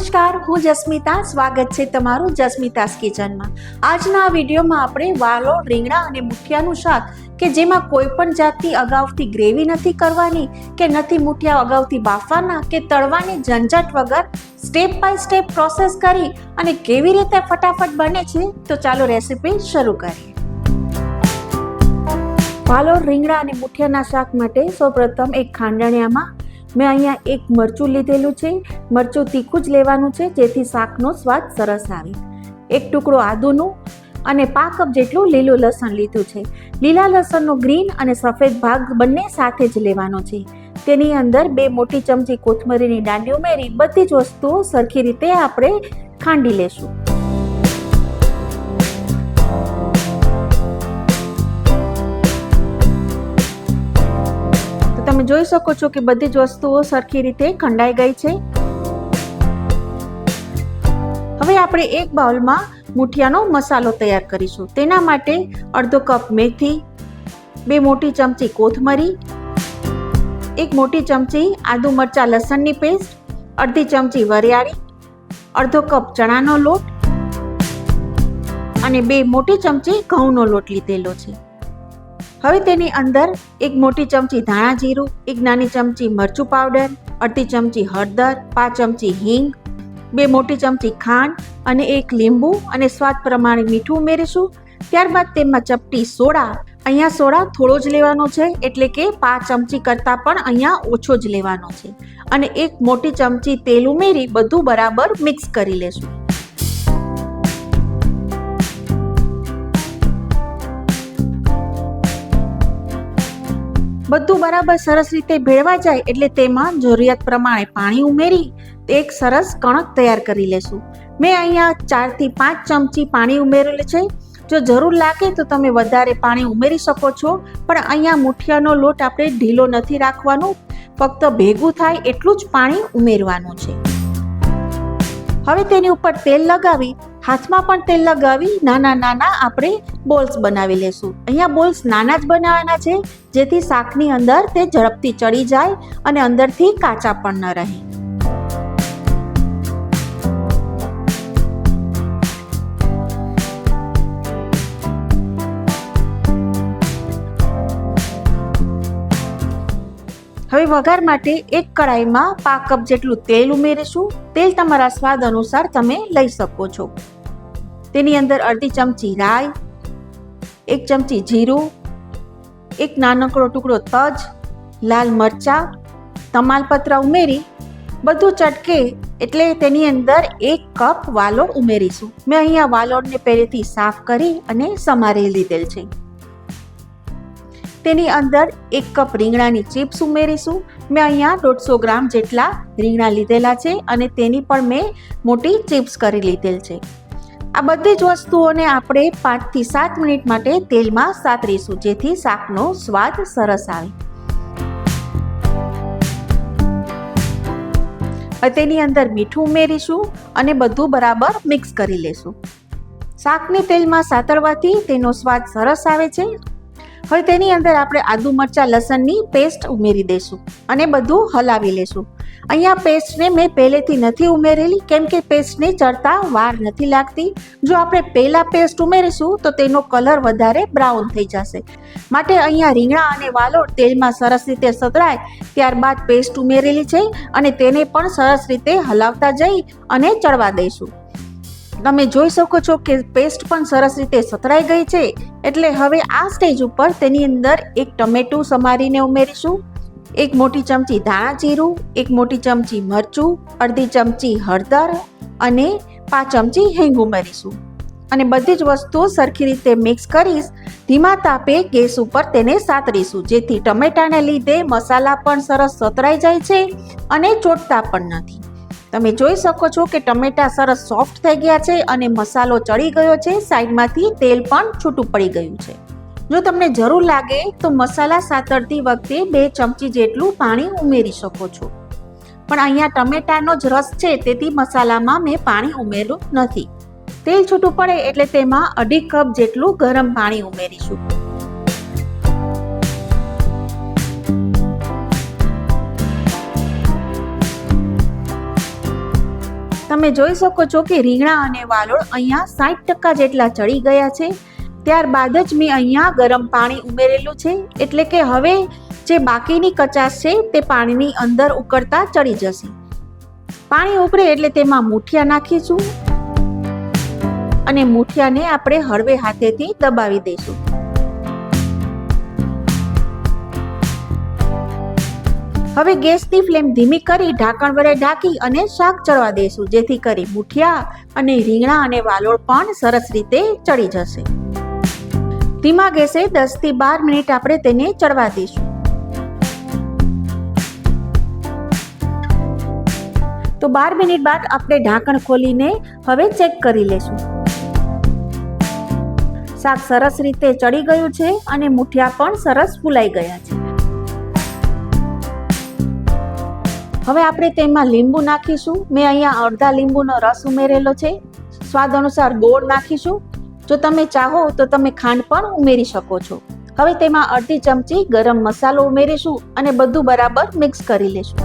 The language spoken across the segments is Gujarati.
નમસ્કાર, હું જસ્મિતા, સ્વાગત છે તમારું જસ્મિતાસ કિચનમાં. આજના વિડીયોમાં આપણે વાલો, રીંગણા અને મુઠિયાનું શાક કે જેમાં કોઈ પણ જાતની અગાઉથી ગ્રેવી નથી કરવાની કે નથી મુઠિયા અગાઉથી બાફવાના કે તળવાની ઝંઝટ વગર સ્ટેપ બાય સ્ટેપ પ્રોસેસ કરી અને કેવી રીતે ફટાફટ બને છે, તો ચાલો રેસીપી શરૂ કરીએ. વાલોર રીંગણા અને મુઠિયાના શાક માટે સૌપ્રથમ એક ખાંડણિયામાં મેં અહીંયા એક મરચું લીધેલું છે. મરચું તીખું જ લેવાનું છે, જેથી શાકનો સ્વાદ સરસ આવે. એક ટુકડો આદુનું અને પાંચ કપ જેટલું લીલું લસણ લીધું છે. લીલા લસણનો ગ્રીન અને સફેદ ભાગ બંને સાથે જ લેવાનો છે. તેની અંદર બે મોટી ચમચી કોથમરીની દાંડી ઉમેરી બધી જ વસ્તુઓ સરખી રીતે આપણે ખાંડી લેશું. તમે જોઈ શકો છો કે બધી જ વસ્તુઓ સરખી રીતે ખંડાઈ ગઈ છે. હવે આપણે એક બાઉલમાં મુઠિયાનો મસાલો તૈયાર કરીશું. તેના માટે અડધો કપ મેથી, બે મોટી ચમચી કોથમરી, એક મોટી ચમચી આદુ મરચા લસણની પેસ્ટ, અડધી ચમચી વરિયાળી, અડધો કપ ચણાનો લોટ અને બે મોટી ચમચી ઘઉંનો લોટ લીધેલો છે. હવે તેની અંદર એક મોટી ચમચી ધાણા જીરું, એક નાની ચમચી મરચું પાવડર અડધી ચમચી હળદર, પાંચ ચમચી હિંગ, બે મોટી ચમચી ખાંડ અને એક લીંબુ અને સ્વાદ પ્રમાણે મીઠું ઉમેરીશું. ત્યારબાદ તેમાં ચપટી સોડા. અહીંયા સોડા થોડો જ લેવાનો છે, એટલે કે પાંચ ચમચી કરતાં પણ અહીંયા ઓછો જ લેવાનો છે. અને એક મોટી ચમચી તેલ ઉમેરી બધું બરાબર મિક્સ કરી લેશું. બધું બરાબર સરસ રીતે ભેળવા જાય એટલે તેમાં જરૂરિયાત પ્રમાણે પાણી ઉમેરી એક સરસ કણક તૈયાર કરી લેશું. મેં અહીંયા ચારથી પાંચ ચમચી પાણી ઉમેરેલું છે. જો જરૂર લાગે તો તમે વધારે પાણી ઉમેરી શકો છો, પણ અહીંયા મુઠિયાનો લોટ આપણે ઢીલો નથી રાખવાનો. ફક્ત ભેગું થાય એટલું જ પાણી ઉમેરવાનું છે. હવે તેની ઉપર તેલ લગાવી હાથમાં પણ તેલ લગાવી નાના નાના આપણે બોલ્સ બનાવી લેશું. અહીંયા બોલ્સ નાના જ બનાવવાના છે, જેથી શાકની અંદર તે ઝડપથી ચડી જાય અને અંદરથી કાચા પણ ન રહે. વઘાર માટે એક કડાઈમાં પાંચ કપ જેટલું તેલ ઉમેરીશું. તેલ તમારા સ્વાદ અનુસાર તમે લઈ શકો છો. તેની અંદર અડધી ચમચી રાઈ, એક ચમચી જીરું, એક નાનકડો ટુકડો તજ, લાલ મરચા તમાલપત્ર ઉમેરી બધું ચટકે એટલે તેની અંદર એક કપ વાલોળ ઉમેરીશું. મેં અહીંયા વાલોળને પહેલેથી સાફ કરી અને સમારી લીધેલ છે. તેની અંદર એક કપ રીંગણાની ચિપ્સ ઉમેરીશું. મેં અહીંયા દોઢસો ગ્રામ જેટલા રીંગણા લીધેલા છે અને તેની પણ મેં મોટી ચિપ્સ કરી લીધેલ છે. આ બધી જ વસ્તુઓને આપણે પાંચથી સાત મિનિટ માટે તેલમાં સાતરીશું, જેથી શાકનો સ્વાદ સરસ આવે. તેની અંદર મીઠું ઉમેરીશું અને બધું બરાબર મિક્સ કરી લેશું. શાકને તેલમાં સાતરવાથી તેનો સ્વાદ સરસ આવે છે હવે તેની અંદર આપણે આદુ મરચા, લસણની પેસ્ટ ઉમેરી દઈશું અને બધું હલાવી લેશું અહીંયા પેસ્ટને મેં પહેલેથી નથી ઉમેરેલી, કેમ કે પેસ્ટને ચડતા વાર નથી લાગતી. જો આપણે પહેલાં પેસ્ટ ઉમેરીશું, તો તેનો કલર વધારે બ્રાઉન થઈ જશે. માટે અહીંયા રીંગણા અને વાલોડ તેલમાં સરસ રીતે સતરાય, ત્યારબાદ પેસ્ટ ઉમેરેલી છે અને તેને પણ સરસ રીતે હલાવતા જઈ અને ચડવા દઈશું. તમે જોઈ શકો છો કે પેસ્ટ પણ સરસ રીતે સતરાઈ ગઈ છે. એટલે હવે આ સ્ટેજ ઉપર તેની અંદર એક ટમેટું સમારીને ઉમેરીશું. એક મોટી ચમચી ધાણા જીરું, એક મોટી ચમચી મરચું, અડધી ચમચી હળદર અને પાંચ ચમચી હિંગ ઉમેરીશું. અને બધી જ વસ્તુઓ સરખી રીતે મિક્સ કરીશ. ધીમા તાપે ગેસ ઉપર તેને સાતરીશું, જેથી ટમેટાને લીધે મસાલા પણ સરસ સતરાઈ જાય છે અને ચોટતા પણ નથી. તમે જોઈ શકો છો કે ટમેટા સરસ સોફ્ટ થઈ ગયા છે અને મસાલો ચડી ગયો છે. સાઈડમાંથી તેલ પણ છૂટું પડી ગયું છે. જો તમને જરૂર લાગે તો મસાલા સાતરતી વખતે બે ચમચી જેટલું પાણી ઉમેરી શકો છો. પણ અહીંયા ટમેટાનો જ રસ છે તેથી મસાલામાં મેં પાણી ઉમેર્યું નથી. તેલ છૂટું પડે એટલે તેમાં અઢી કપ જેટલું ગરમ પાણી ઉમેરીશું. તમે જોઈ શકો છો કે રીંગણા અને વાલોળ અહીંયા સાઠ ટકા જેટલા ચડી ગયા છે. ત્યારબાદ જ મેં અહીંયા ગરમ પાણી ઉમેરેલું છે. એટલે કે હવે જે બાકીની કચાશ છે તે પાણીની અંદર ઉકળતા ચડી જશે. પાણી ઉકળે એટલે તેમાં મૂઠિયા નાખીશું. અને મૂઠિયાને આપણે હળવે હાથેથી દબાવી દઈશું. હવે ગેસની ફ્લેમ ધીમી કરી ઢાંકણ વડે ઢાંકી અને શાક ચડવા દઈશું જેથી કરી મુઠિયા અને રીંગણા અને વાલોળ પણ સરસ રીતે ચડી જશે. ધીમા ગેસે દસથી બાર મિનિટ આપણે તેને ચડવા દઈશું તો બાર મિનિટ બાદ આપણે ઢાંકણ ખોલીને હવે ચેક કરી લેશું. શાક સરસ રીતે ચડી ગયું છે અને મુઠિયા પણ સરસ ફૂલાઈ ગયા છે. હવે આપણે તેમાં લીંબુ નાખીશું. મેં અહીંયા અડધા લીંબુનો રસ ઉમેરેલો છે. સ્વાદ અનુસાર ગોળ નાખીશું. જો તમે ચાહો તો તમે ખાંડ પણ ઉમેરી શકો છો. હવે તેમાં અડધી ચમચી ગરમ મસાલો ઉમેરીશું અને બધું બરાબર મિક્સ કરી લેશું.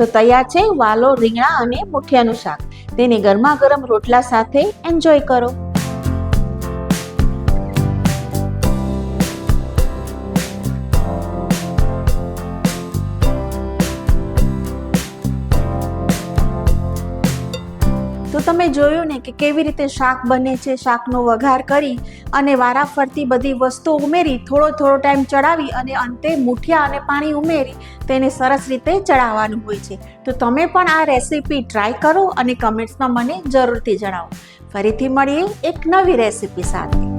તો તૈયાર છે વાલો રીંગણા અને મુઠિયાનું શાક. તેને ગરમા ગરમ રોટલા સાથે એન્જોય કરો. તમે જોયું ને કે કેવી રીતે શાક બને છે, શાકનો વઘાર કરી અને વારાફરતી બધી વસ્તુ ઉમેરી, થોડો થોડો ટાઈમ ચડાવી અને અંતે મૂઠિયા અને પાણી ઉમેરી તેને સરસ રીતે ચડાવવાનું હોય છે. તો તમે પણ આ રેસીપી ટ્રાય કરો અને કમેન્ટ્સમાં મને જરૂરથી જણાવો. ફરીથી મળીએ એક નવી રેસીપી સાથે.